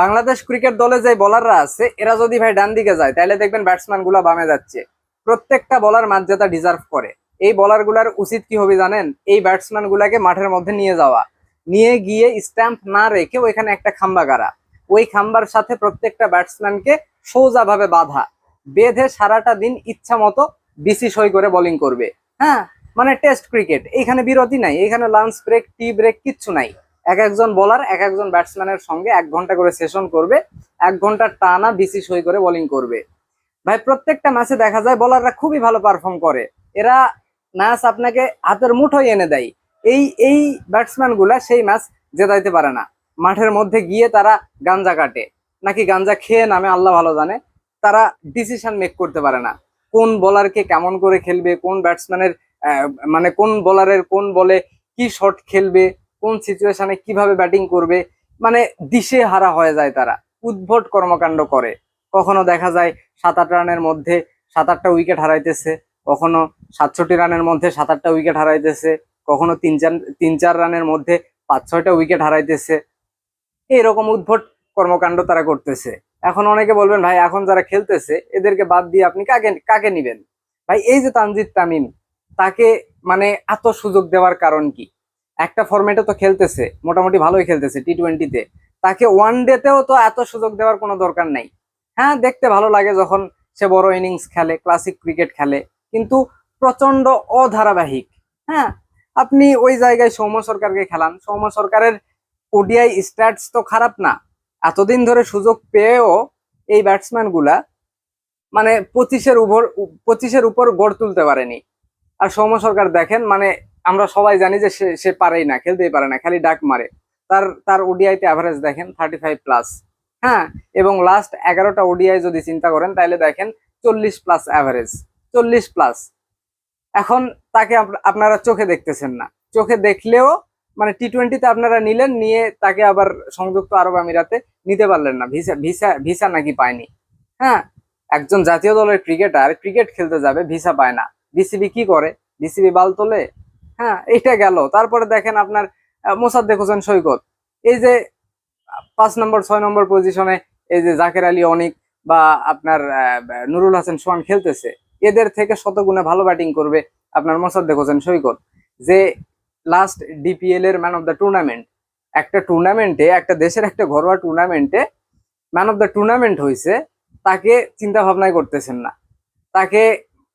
Bangladesh cricket দলে যে বোলাররা আছে, এরা যদি ভাই ডান দিকে যায় তাহলে দেখবেন ব্যাটসম্যানগুলা বামে যাচ্ছে। প্রত্যেকটা বলার মর্যাদা ডিজার্ভ করে। এই বলারগুলার উচিত কি হবে জানেন? এই ব্যাটসম্যান গুলাকে মাঠের মধ্যে নিয়ে যাওয়া। নিয়ে গিয়ে স্ট্যাম্প না রেখে ওইখানে একটা খাম্বা গাড়া। ওই খাম্বার সাথে প্রত্যেকটা ব্যাটসম্যানকে সোজাভাবে বাঁধা। বেঁধে সারাটা দিন ইচ্ছা মতো বিসি সই করে বোলিং করবে। হ্যাঁ? মানে টেস্ট ক্রিকেট এখানে বিরতি নাই এখানে লাঞ্চ ব্রেক টি ব্রেক কিচ্ছু নাই। এক একজন বোলার এক একজন ব্যাটসম্যানের সঙ্গে এক ঘণ্টা করে সেশন করবে, এক ঘণ্টা টানা বিসি সই করে বোলিং করবে। ভাই, প্রত্যেকটা ম্যাচে দেখা যায় বলাররা খুবই ভালো পারফর্ম করে। এরা ম্যাচ আপনাকে হাতের মুঠোয় এনে দেয়। এই এই ব্যাটসম্যানগুলা সেই ম্যাচ জেতাইতে পারে না। মাঠের মধ্যে গিয়ে তারা গাঞ্জা কাটে। নাকি গাঞ্জা খেয়ে নামে, আল্লাহ ভালো জানে। তারা ডিসিশন মেক করতে পারে না। কোন বোলারকে কেমন করে খেলবে, কোন ব্যাটসম্যানের মানে কোন বোলারের কোন বলে কি শট খেলবে কোন সিচুয়েশনে কীভাবে ব্যাটিং করবে মানে দিশে হারা হয়ে যায় তারা, উদ্ভট কর্মকাণ্ড করে। কখনো দেখা যায় সাত আট রানের মধ্যে সাত আটটা উইকেট হারাইতেছে, কখনো সাতষট্টি রানের মধ্যে সাত আটটা উইকেট হারাইতেছে, কখনো তিন চার তিন চার রানের মধ্যে পাঁচ ছয়টা উইকেট হারাইতেছে। এরকম উদ্ভট কর্মকাণ্ড তারা করতেছে। এখন অনেকে বলবেন, ভাই, এখন যারা খেলতেছে, এদেরকে বাদ দিয়ে আপনি কাকে কাকে নিবেন? ভাই, এই যে তানজিদ তামিম, তাকে মানে এত সুযোগ দেওয়ার কারণ কি? একটা ফরম্যাটে তো খেলতেছে, মোটামুটি ভালোই খেলতেছে টি টোয়েন্টিতে তাকে ওয়ান ডেতেও তো এত সুযোগ দেওয়ার কোনো দরকার নাই। হ্যাঁ দেখতে ভালো লাগে যখন সে বড় ইনিংস খেলে ক্লাসিক ক্রিকেট খেলে, কিন্তু প্রচণ্ড অধারাবাহিক। হ্যাঁ আপনি ওই জায়গায় সৌম্য সরকারকে খেলান। সৌম্য সরকারের ওডিআই স্ট্যাটস তো খারাপ না। এতদিন ধরে সুযোগ পেয়েও এই ব্যাটসম্যানগুলা মানে পঁচিশের উপর পঁচিশের উপর গড় তুলতে পারেনি। আর সৌম্য সরকার দেখেন মানে আমরা সবাই জানি যে সে সে পারেই না, খেলতেই পারে না, খালি ডাক মারে। তার তার ওডিআইতে অ্যাভারেজ দেখেন থার্টি ফাইভ প্লাস হ্যাঁ এবং লাস্ট এগারোটা ওডিআই যদি চিন্তা করেন, তাহলে দেখেন চল্লিশ প্লাস অ্যাভারেজ চল্লিশ প্লাস এখন তাকে আপনারা চোখে দেখতেছেন না। চোখে দেখলেও মানে টি টোয়েন্টিতে আপনারা নিলেন, নিয়ে তাকে আবার সংযুক্ত আরব আমিরাতে নিতে পারলেন না। ভিসা ভিসা ভিসা নাকি পায়নি। হ্যাঁ একজন জাতীয় দলের ক্রিকেটার ক্রিকেট খেলতে যাবে, ভিসা পায় না। বিসিবি কি করে? বিসিবি বাল তোলে? হ্যাঁ এটা গেল। তারপরে দেখেন আপনার মোসাদ্দেক হোসেন সৈকত। এই যে পাঁচ নম্বর, ছয় নম্বর পজিশনে এই যে জাকের আলী অনিক বা আপনার নুরুল হাসান সোহান খেলতেছে, এদের থেকে শতগুণে ভালো ব্যাটিং করবে আপনার মোসাদ্দেক হোসেন সৈকত। যে লাস্ট ডিপিএল এর ম্যান অফ দ্য টুর্নামেন্ট একটা টুর্নামেন্টে একটা দেশের একটা ঘরোয়া টুর্নামেন্টে ম্যান অফ দ্য টুর্নামেন্ট হয়েছে তাকে চিন্তা ভাবনাই করতেছেন না। তাকে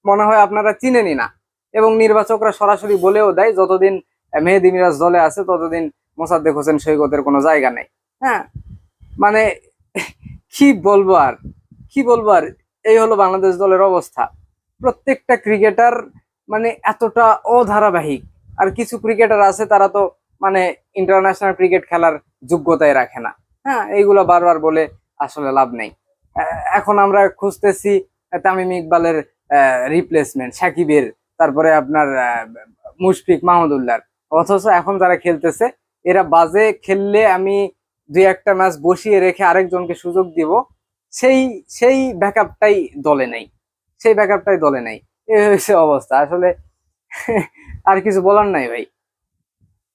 মনে হয় আপনারা চিনেনি না। এবং নির্বাচকরা সরাসরি বলেও দেয়, যতদিন মেহেদি মিরাজ দলে আছে, ততদিন মোসাদ্দেক হোসেন সৈকতের কোনো জায়গা নেই। হ্যাঁ? মানে কি বলব আর? কি বলব আর? এই হলো বাংলাদেশ দলের অবস্থা। প্রত্যেকটা ক্রিকেটার মানে এতটা অধারাবাহিক। আর কিছু ক্রিকেটার আছে, তারা তো মানে ইন্টারন্যাশনাল ক্রিকেট খেলার যোগ্যতায় রাখে না। হ্যাঁ? এইগুলো বারবার বলে আসলে লাভ নেই। এখন আমরা খুঁজতেছি তামিম ইকবালের রিপ্লেসমেন্ট সাকিবের তারপরে আপনার মুশফিক মাহমুদুল্লাহ অথচ এখন যারা খেলতেছে, এরা বাজে খেললে আমি দুই একটা ম্যাচ বসিয়ে রেখে আরেকজনকে সুযোগ দিব, সেই সেই ব্যাকআপটাই দলে নেই। সেই ব্যাকআপটাই দলে নেই। এই হয়েছে অবস্থা। আসলে আর কিছু বলার নাই ভাই।